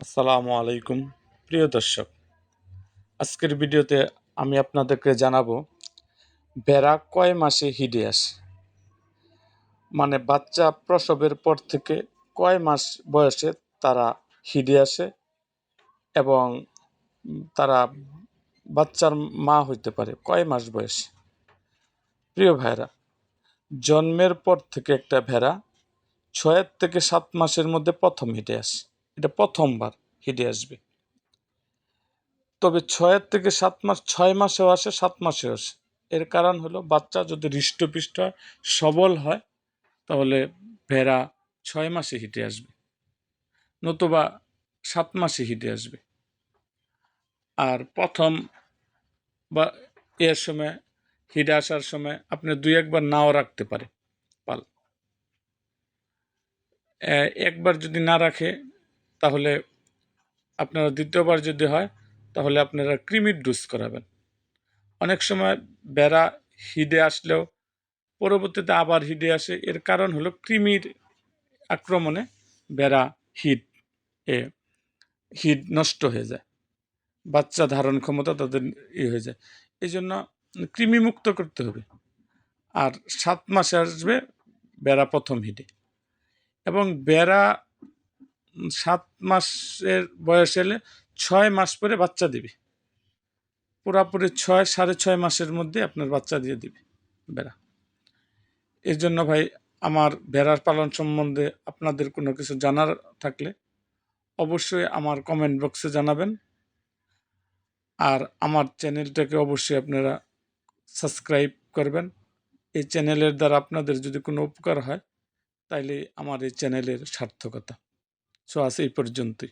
আসসালামু আলাইকুম, প্রিয় দর্শক। আজকের ভিডিওতে আমি আপনাদেরকে জানাব, ভেড়া কয় মাসে হিডে আসে? মানে বাচ্চা প্রসবের পর থেকে কয় মাস বয়সে তারা হিডে আসে এবং তারা বাচ্চার মা হইতে পারে কয় মাস বয়সে? প্রিয় ভাইরা জন্মের পর থেকে একটা ভেড়া ছয়ের থেকে সাত মাসের মধ্যে প্রথম হিটে আসে। এটা প্রথমবার হিটে আসবে। তবে ছয়ের থেকে সাত মাস, ছয় মাসেও আসে, সাত মাসেও আসে। এর কারণ হলো বাচ্চা যদি হৃষ্টপুষ্ট সবল হয়, তাহলে ভেড়া ছয় মাসে হিটে আসবে, নতুবা সাত মাসে হিটে আসবে। আর প্রথম বা এর সময় হিটে আসার সময় আপনি দুই একবার নাও রাখতে পারে পাল। একবার যদি না রাখে তাহলে আপনারা দ্বিতীয়বার যদি হয়, তাহলে আপনারা ক্রিমির ডোজ করাবেন। অনেক সময় বেড়া হিডে আসলেও পরবর্তীতে আবার হিডে আসে, এর কারণ হলো কৃমির আক্রমণে বেড়া হিট এ হিট নষ্ট হয়ে যায়। বাচ্চা ধারণ ক্ষমতা তাদের ই হয়ে যায়। এই জন্য কৃমিমুক্ত করতে হবে। আর সাত মাসে আসবে বেড়া প্রথম হিটে এবং বেড়া সাত মাসের বয়স এলে ছয় মাস পরে বাচ্চা দিবে। পুরাপুরি ছয়, সাড়ে ছয় মাসের মধ্যে আপনার বাচ্চা দিয়ে দিবে বেড়া। এর জন্য ভাই, আমার ভেড়ার পালন সম্বন্ধে আপনাদের কোনো কিছু জানার থাকলে অবশ্যই আমার কমেন্ট বক্সে জানাবেন। আর আমার চ্যানেলটাকে অবশ্যই আপনারা সাবস্ক্রাইব করবেন। এই চ্যানেলের দ্বারা আপনাদের যদি কোনো উপকার হয়, তাইলে আমার এই চ্যানেলের সার্থকতা। সো আজ এই পর্যন্তই।